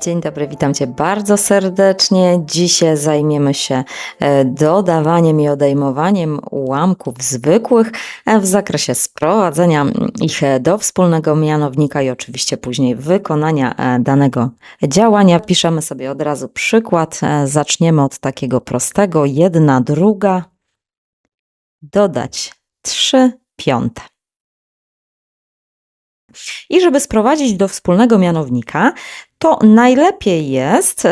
Dzień dobry, witam Cię bardzo serdecznie. Dzisiaj zajmiemy się e, dodawaniem i odejmowaniem ułamków zwykłych e, w zakresie sprowadzenia ich e, do wspólnego mianownika i oczywiście później wykonania danego działania. Piszemy sobie od razu przykład. Zaczniemy od takiego prostego. Jedna, druga. Dodać trzy piąte. I żeby sprowadzić do wspólnego mianownika, to najlepiej jest,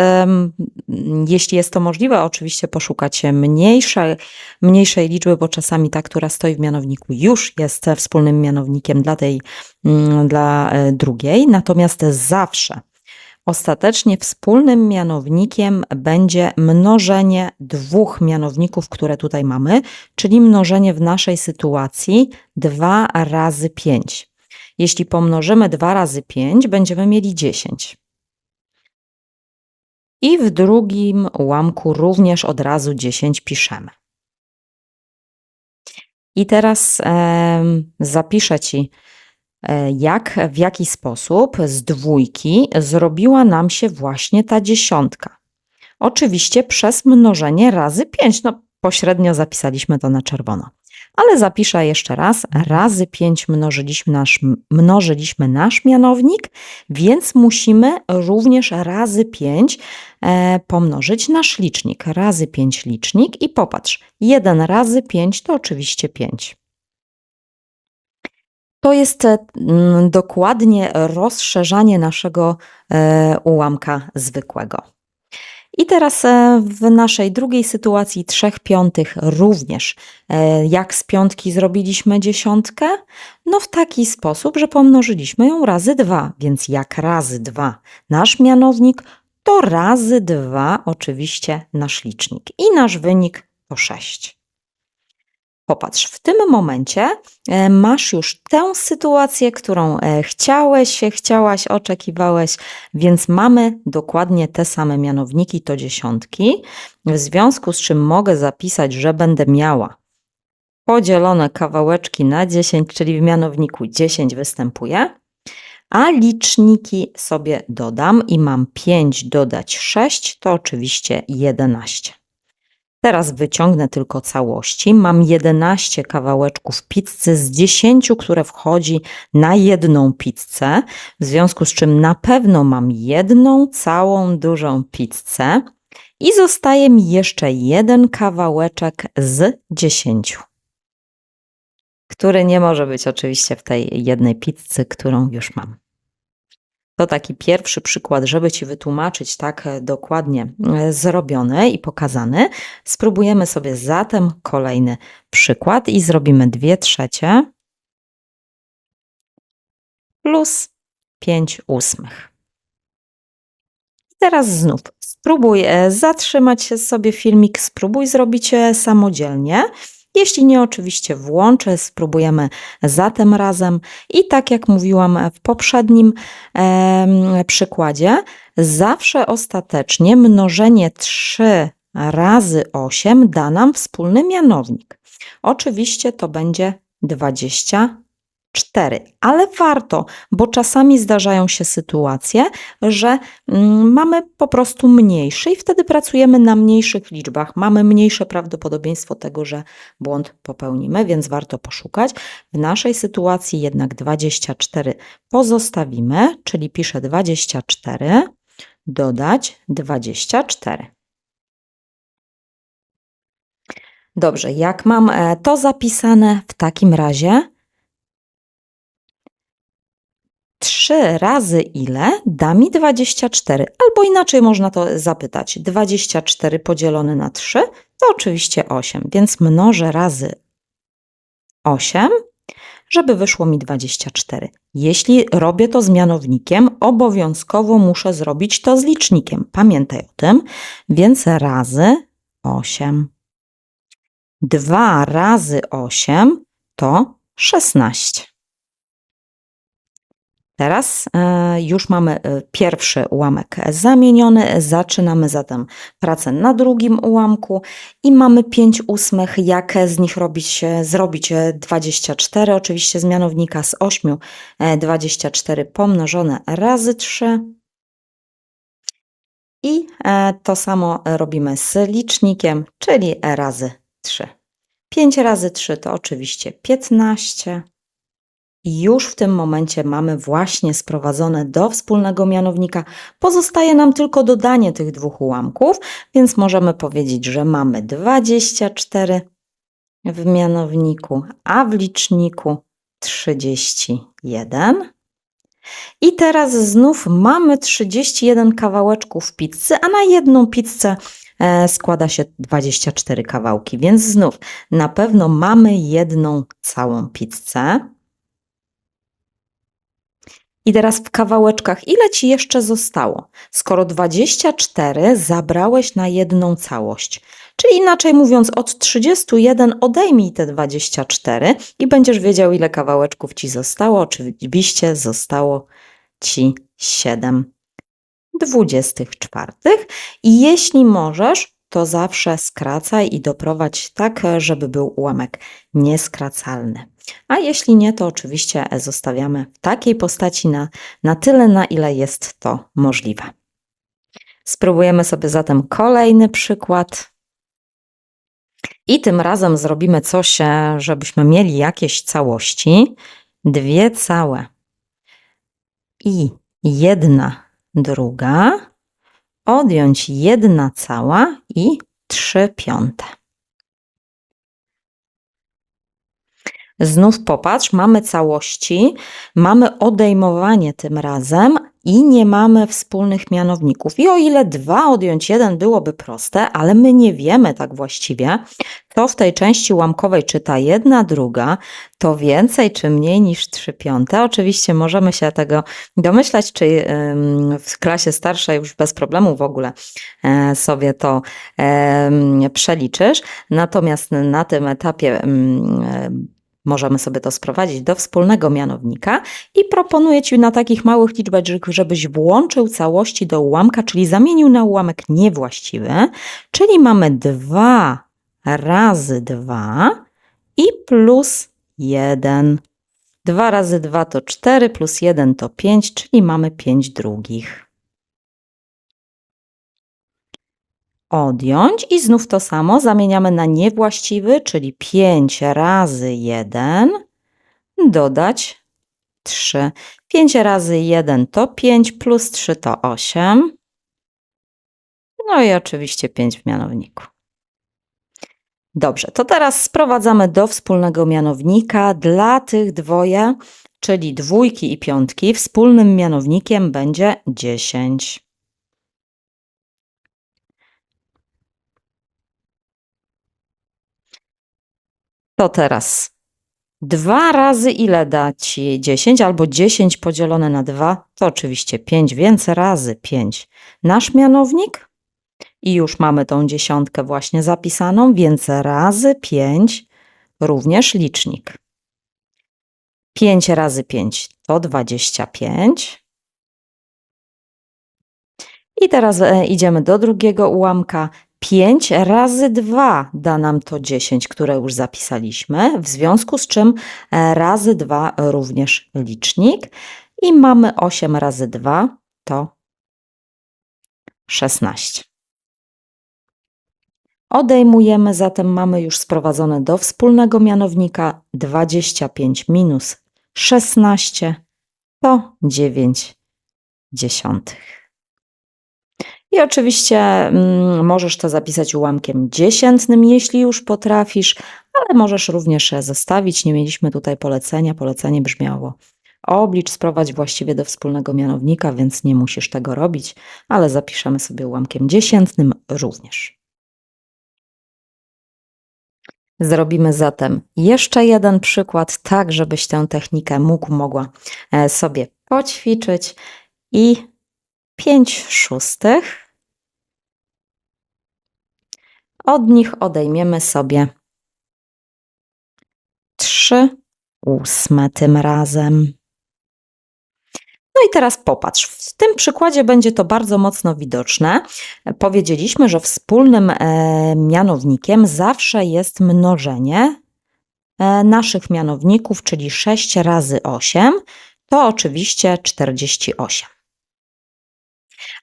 jeśli jest to możliwe, oczywiście poszukać mniejszej, mniejszej liczby, bo czasami ta, która stoi w mianowniku, już jest wspólnym mianownikiem dla tej, mm, dla e, drugiej. Natomiast zawsze ostatecznie wspólnym mianownikiem będzie mnożenie dwóch mianowników, które tutaj mamy, czyli mnożenie w naszej sytuacji 2 razy 5. Jeśli pomnożymy 2 razy 5, będziemy mieli 10. I w drugim ułamku również od razu 10 piszemy. I teraz em, zapiszę Ci, e, jak, w jaki sposób z dwójki zrobiła nam się właśnie ta dziesiątka. Oczywiście przez mnożenie razy 5. No, pośrednio zapisaliśmy to na czerwono. Ale zapiszę jeszcze raz. Razy 5 mnożyliśmy nasz, mnożyliśmy nasz mianownik, więc musimy również razy 5 e, pomnożyć nasz licznik. Razy 5 licznik i popatrz. 1 razy 5 to oczywiście 5. To jest e, dokładnie rozszerzanie naszego e, ułamka zwykłego. I teraz e, w naszej drugiej sytuacji trzech piątych również. E, Jak z piątki zrobiliśmy dziesiątkę? No w taki sposób, że pomnożyliśmy ją razy dwa. Więc jak razy dwa nasz mianownik, to razy dwa oczywiście nasz licznik. I nasz wynik to sześć. Popatrz, w tym momencie e, masz już tę sytuację, którą e, chciałeś, chciałaś, oczekiwałeś, więc mamy dokładnie te same mianowniki, to dziesiątki, w związku z czym mogę zapisać, że będę miała podzielone kawałeczki na 10, czyli w mianowniku 10 występuje, a liczniki sobie dodam i mam 5 dodać 6, to oczywiście 11. Teraz wyciągnę tylko całości. Mam 11 kawałeczków pizzy z 10, które wchodzi na jedną pizzę, w związku z czym na pewno mam jedną całą dużą pizzę i zostaje mi jeszcze jeden kawałeczek z 10, który nie może być oczywiście w tej jednej pizzy, którą już mam. To taki pierwszy przykład, żeby Ci wytłumaczyć tak e, dokładnie e, zrobiony i pokazany. Spróbujemy sobie zatem kolejny przykład i zrobimy 2 trzecie plus 5 ósmych. Teraz znów spróbuj e, zatrzymać sobie filmik, spróbuj zrobić samodzielnie. Jeśli nie, oczywiście włączę, spróbujemy zatem razem. I tak jak mówiłam w poprzednim em, przykładzie, zawsze ostatecznie mnożenie 3 razy 8 da nam wspólny mianownik. Oczywiście to będzie 24, ale warto, bo czasami zdarzają się sytuacje, że mm, mamy po prostu mniejszy i wtedy pracujemy na mniejszych liczbach. Mamy mniejsze prawdopodobieństwo tego, że błąd popełnimy, więc warto poszukać. W naszej sytuacji jednak 24 pozostawimy, czyli piszę 24, dodać 24. Dobrze, jak mam e, to zapisane, w takim razie 3 razy ile da mi 24? Albo inaczej można to zapytać. 24 podzielone na 3 to oczywiście 8, więc mnożę razy 8, żeby wyszło mi 24. Jeśli robię to z mianownikiem, obowiązkowo muszę zrobić to z licznikiem. Pamiętaj o tym, więc razy 8. 2 razy 8 to 16. Teraz e, już mamy e, pierwszy ułamek zamieniony. Zaczynamy zatem pracę na drugim ułamku i mamy 5 ósmych. Jak z nich robić, zrobić 24? Oczywiście z mianownika z 8 24 pomnożone razy 3 I e, to samo robimy z licznikiem, czyli razy 3. 5 razy 3 to oczywiście 15. Już w tym momencie mamy właśnie sprowadzone do wspólnego mianownika. Pozostaje nam tylko dodanie tych dwóch ułamków, więc możemy powiedzieć, że mamy 24 w mianowniku, a w liczniku 31. I teraz znów mamy 31 kawałeczków pizzy, a na jedną pizzę e, składa się 24 kawałki, więc znów na pewno mamy jedną całą pizzę. I teraz w kawałeczkach, ile ci jeszcze zostało? Skoro 24 zabrałeś na jedną całość, czyli inaczej mówiąc, od 31 odejmij te 24 i będziesz wiedział, ile kawałeczków ci zostało. Oczywiście zostało ci 7 24. I jeśli możesz, to zawsze skracaj i doprowadź tak, żeby był ułamek nieskracalny. A jeśli nie, to oczywiście zostawiamy w takiej postaci na, na tyle, na ile jest to możliwe. Spróbujemy sobie zatem kolejny przykład. I tym razem zrobimy coś, e, żebyśmy mieli jakieś całości. Dwie całe i jedna druga. Odjąć jedna cała i trzy piąte. Znów popatrz, mamy całości, mamy odejmowanie tym razem i nie mamy wspólnych mianowników. I o ile dwa odjąć jeden byłoby proste, ale my nie wiemy tak właściwie, to w tej części ułamkowej czy ta jedna druga to więcej czy mniej niż trzy piąte. Oczywiście możemy się tego domyślać, czy w klasie starszej już bez problemu w ogóle e, sobie to przeliczysz. Natomiast na tym etapie Możemy sobie to sprowadzić do wspólnego mianownika i proponuję Ci na takich małych liczbach, żebyś włączył całości do ułamka, czyli zamienił na ułamek niewłaściwy, czyli mamy 2 razy 2 i plus 1. 2 razy 2 to 4, plus 1 to 5, czyli mamy 5 drugich. Odjąć i znów to samo zamieniamy na niewłaściwy, czyli 5 razy 1, dodać 3. 5 razy 1 to 5, plus 3 to 8. No i oczywiście 5 w mianowniku. Dobrze, to teraz sprowadzamy do wspólnego mianownika dla tych dwoje, czyli dwójki i piątki. Wspólnym mianownikiem będzie 10. To teraz 2 razy ile da ci 10, albo 10 podzielone na 2, to oczywiście 5, więc razy 5 nasz mianownik. I już mamy tą dziesiątkę właśnie zapisaną, więc razy 5 również licznik. 5 razy 5 to 25. I teraz e, idziemy do drugiego ułamka. 5 razy 2 da nam to 10, które już zapisaliśmy, w związku z czym e, razy 2 również licznik i mamy 8 razy 2 to 16. Odejmujemy, zatem mamy już sprowadzone do wspólnego mianownika 25 minus 16 to 9 dziesiątych. I oczywiście mm, możesz to zapisać ułamkiem dziesiętnym, jeśli już potrafisz, ale możesz również zostawić. Nie mieliśmy tutaj polecenia. Polecenie brzmiało oblicz sprowadź właściwie do wspólnego mianownika, więc nie musisz tego robić, ale zapiszemy sobie ułamkiem dziesiętnym również. Zrobimy zatem jeszcze jeden przykład, tak żebyś tę technikę mógł, mogła e, sobie poćwiczyć i 5 szóstych. Od nich odejmiemy sobie 3 ósme tym razem. No i teraz popatrz, w tym przykładzie będzie to bardzo mocno widoczne. Powiedzieliśmy, że wspólnym e, mianownikiem zawsze jest mnożenie e, naszych mianowników, czyli 6 razy 8 to oczywiście 48.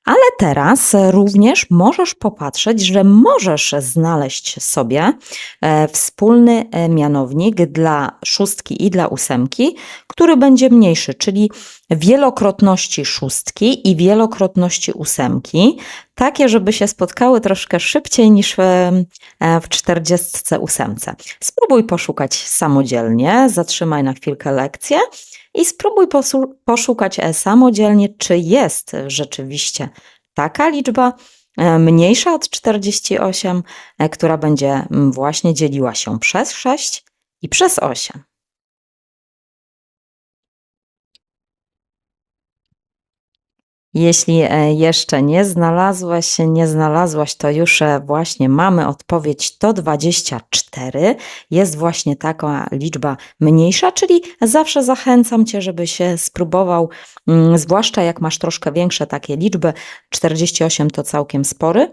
Ale teraz również możesz popatrzeć, że możesz znaleźć sobie e, wspólny e, mianownik dla szóstki i dla ósemki, który będzie mniejszy, czyli wielokrotności szóstki i wielokrotności ósemki, takie, żeby się spotkały troszkę szybciej niż w, e, w 48. Spróbuj poszukać samodzielnie, zatrzymaj na chwilkę lekcję i spróbuj poszukać e, samodzielnie, czy jest rzeczywiście taka liczba e, mniejsza od 48, e, która będzie właśnie dzieliła się przez 6 i przez 8. Jeśli e, jeszcze nie znalazłeś, nie znalazłaś, to już e, właśnie mamy odpowiedź to 24. Jest właśnie taka liczba mniejsza, czyli zawsze zachęcam Cię, żebyś e, spróbował, mm, zwłaszcza jak masz troszkę większe takie liczby, 48 to całkiem spory,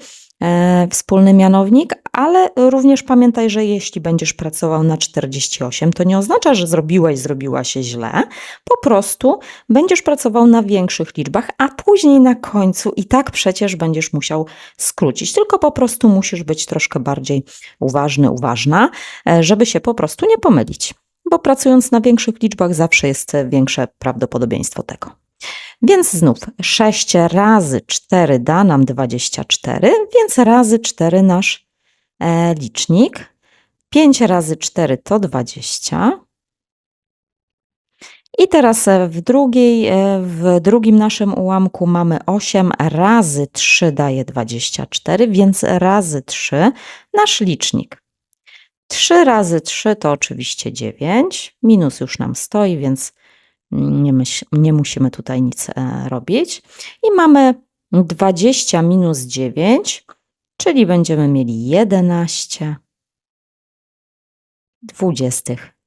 wspólny mianownik, ale również pamiętaj, że jeśli będziesz pracował na 48, to nie oznacza, że zrobiłeś, zrobiła się źle. Po prostu będziesz pracował na większych liczbach, a później na końcu i tak przecież będziesz musiał skrócić. Tylko po prostu musisz być troszkę bardziej uważny, uważna, e, żeby się po prostu nie pomylić. Bo pracując na większych liczbach zawsze jest e, większe prawdopodobieństwo tego. Więc znów 6 razy 4 da nam 24, więc razy 4 nasz e, licznik. 5 razy 4 to 20. I teraz e, w, drugiej, e, w drugim naszym ułamku mamy 8 razy 3 daje 24, więc razy 3 nasz licznik. 3 razy 3 to oczywiście 9. Minus już nam stoi, więc nie, myśl, nie musimy tutaj nic e, robić. I mamy 20 minus 9, czyli będziemy mieli 11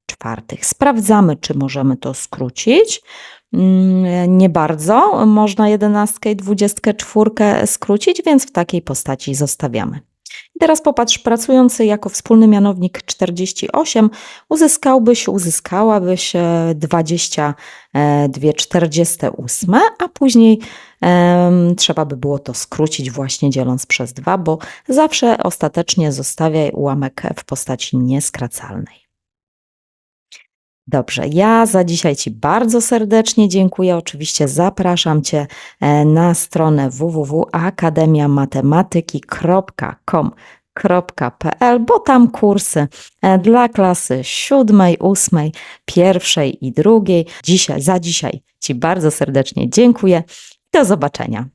czwartych. Sprawdzamy, czy możemy to skrócić. Mm, Nie bardzo. Można 11 i 24 skrócić, więc w takiej postaci zostawiamy. I Teraz popatrz, pracujący jako wspólny mianownik 48, uzyskałbyś, uzyskałabyś e, 22 48, a później em, trzeba by było to skrócić właśnie dzieląc przez 2, bo zawsze ostatecznie zostawiaj ułamek w postaci nieskracalnej. Dobrze, ja za dzisiaj Ci bardzo serdecznie dziękuję. Oczywiście zapraszam Cię e, na stronę www.akademiamatymatyki.com.pl, bo tam kursy e, dla klasy siódmej, ósmej, pierwszej i drugiej. Dzisiaj, za dzisiaj Ci bardzo serdecznie dziękuję. Do zobaczenia.